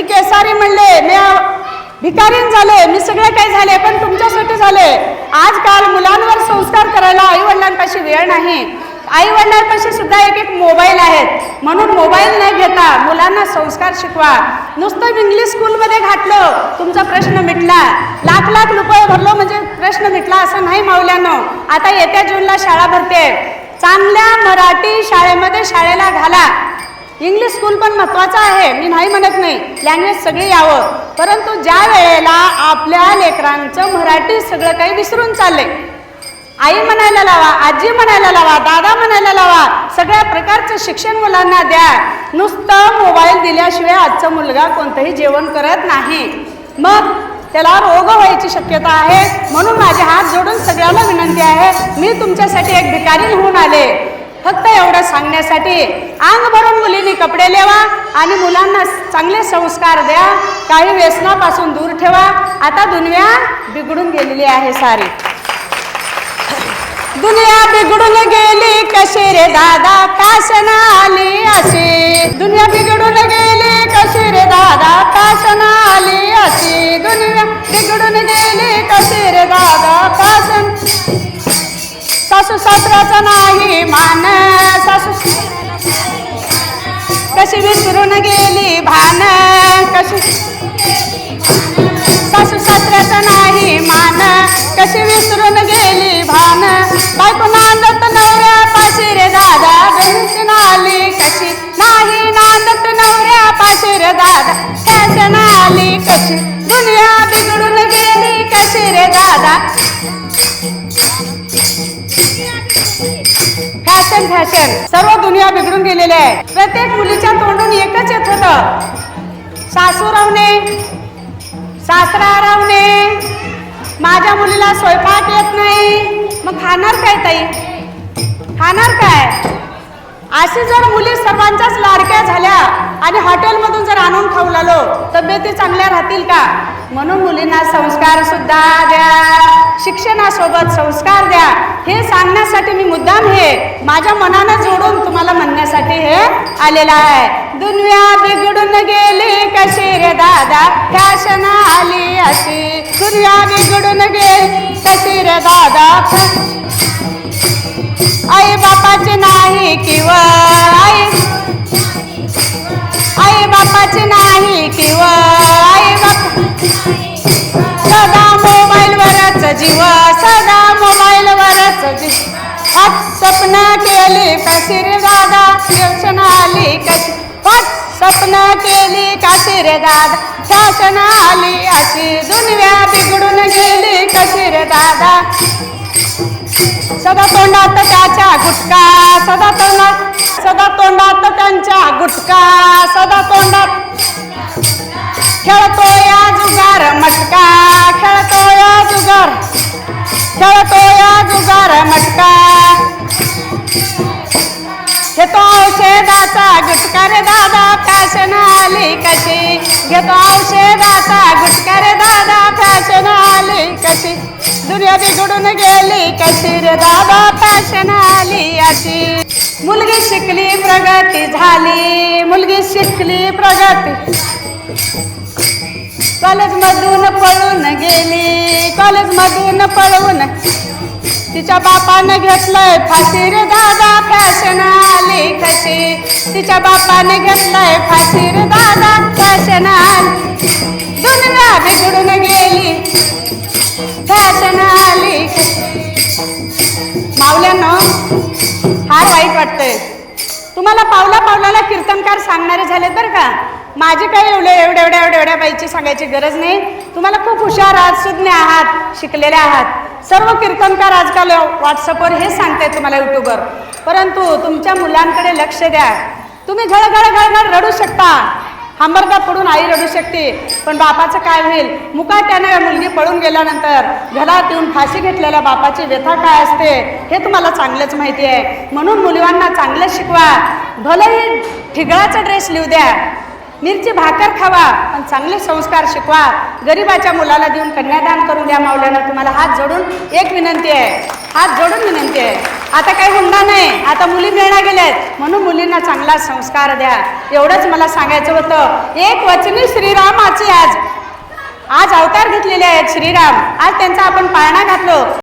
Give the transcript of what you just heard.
मी केसारी म्हणले मी भिकारीन झाले मी सगळे काही झाले पण तुमच्यासाठी झाले. आजकाल मुलांवर संस्कार करायला आई वडिलांपाशी वेळ नाही. आई वडिलांपाशी सुद्धा एक एक मोबाईल आहेत. म्हणून मोबाईल न घेता मुलांना संस्कार शिकवा. नुसतं इंग्लिश स्कूलमध्ये घातलं तुमचा प्रश्न मिटला. लाख लाख रुपये भरलो म्हणजे प्रश्न मिटला असं नाही मावल्यानं आता येत्या जूनला शाळा भरते. चांगल्या मराठी शाळेमध्ये शाळेला घाला. इंग्लिश स्कूल पण महत्त्वाचं आहे. मी नाही म्हणत नाही. लँग्वेज सगळी यावं. परंतु ज्या वेळेला आपल्या लेकरांचं मराठी सगळं काही विसरून चालले आई म्हणायला लावा आजी म्हणायला लावा दादा म्हणायला लावा सगळ्या प्रकारचं शिक्षण मुलांना द्या. नुसतं मोबाईल दिल्याशिवाय आजचा मुलगा कोणतंही जेवण करत नाही. मग त्याला रोग व्हायची शक्यता आहे. म्हणून माझे हात जोडून सगळ्यांना विनंती आहे मी तुमच्यासाठी एक भिकारी होऊन आले. फक्त एवढं सांगण्यासाठी अंग भरून मुलींनी कपडे लेवा आणि मुलांना चांगले संस्कार द्या. काही व्यसनापासून दूर ठेवा. आता दुनिया बिघडून गेलेली आहे सारी. दुनिया बिघडून गेली कशी रे दादा? काशन आली अशी. दुनिया बिघडून गेली कशी रे दादा? काशन आली अशी. दुनिया बिघडून गेली कशी रे दादा? काशन सासू सासऱ्याचा नाही मान. सासू कशी विसरून गेली भान. कशी सासू सासऱ्याचा नाही मान. कशी विसरून गेली भान. बायको नांदत नवऱ्या पाशी रे दादा. गणेश नाली कशी? नाही नांदत नवऱ्या पाशी रे दादा. कॅशन आली कशी? दुनिया बिघडून गेली कशी रे दादा? फॅशन फॅशन सर्व दुनिया बिघडून गेलेली आहे. प्रत्येक मुलीच्या तोंडून एकच येत होत. सासू रावणे सासरा रावणे माझ्या मुलीला स्वयंपाक येत नाही. मग खाणार काय ताई? खाणार काय? अशी जर मुली सर्वांच्याच लाडक्या झाल्या आणि हॉटेलमधून जर आणून खाऊ लागलो तब्येती चांगल्या राहतील का? म्हणून मुलींना संस्कार सुद्धा द्या. शिक्षणासोबत संस्कार द्या. हे सांगण्यासाठी मी मुद्दाम हे. माझ्या मनानं जोडून तुम्हाला म्हणण्यासाठी हे आलेलं आहे. दुनिया बिघडून गेली कशी रे दादा? फॅशन आली अशी. दुनिया बिघडून गेली कशी रे दादा? आई बापाची नाही किंवा स्वप्न केली कशी शासन आली अशी. दुनव्या बिघडून गेली कशीर दादा? सदा तोंडात त्याच्या गुटका सदा तोंडात सदा तोंडात त्यांच्या गुटका सदा तोंडात खेळतो या जुगार मटका खेळतो या जुगार खेळतो या जुगार मटका. औषधाचा गुटका दादा फॅशन आली कशी? घेतो औषधाचा गुटका दादा फॅशन आली कशी? दुनिया बिघडून गेली कशी रे दादा फॅशन आली अशी? मुलगी शिकली प्रगती झाली. मुलगी शिकली प्रगती. कॉलेजमधून पळून गेली. कॉलेजमधून पळून तिच्या बापानं घेतलंय फाशी रे दादा फॅशन आली कशी? तिच्या बापाने घेतलंय फाशी रे दादा फॅशन आली. दुनिया बिघडून गेली. फॅशन आली मावल्यानं फार वाईट वाटतंय. तुम्हाला पावला पावलाला कीर्तनकार सांगणारे झालेत बरं का? माझी काही एवढे एवढ्या एवढ्या एवढ्या एवढ्या बाईची सांगायची गरज नाही. तुम्हाला खूप हुशार आहात सुज्ञ आहात शिकलेले आहात. सर्व कीर्तनकार आजकाल व्हॉट्सअपवर हेच सांगते तुम्हाला युट्यूबवर परंतु तुमच्या मुलांकडे लक्ष द्या. तुम्ही घडघड घळघळ रडू शकता. हांबरदा पडून आई रडू शकते. पण बापाचं काय होईल? मुकाट्याने मुलगी पळून गेल्यानंतर घरात येऊन फाशी घेतलेल्या बापाची व्यथा काय असते हे तुम्हाला चांगलंच माहिती आहे. म्हणून मुलीवांना चांगलं शिकवा. भलेही ठिगळाचा ड्रेस लिहू द्या. मिरची भाकर खावा पण चांगले संस्कार शिकवा. गरिबाच्या मुलाला देऊन कन्यादान करून द्या मावल्यानं तुम्हाला हात जोडून एक विनंती आहे. हात जोडून विनंती आहे. आता काही हुंडा नाही. आता मुली मिळणार गेल्यात. म्हणून मुलींना चांगला संस्कार द्या. एवढंच मला सांगायचं होतं. एक वचनी श्रीरामाची आज आज अवतार घेतलेले आहेत श्रीराम. आज त्यांचा आपण पाळणा घातलो.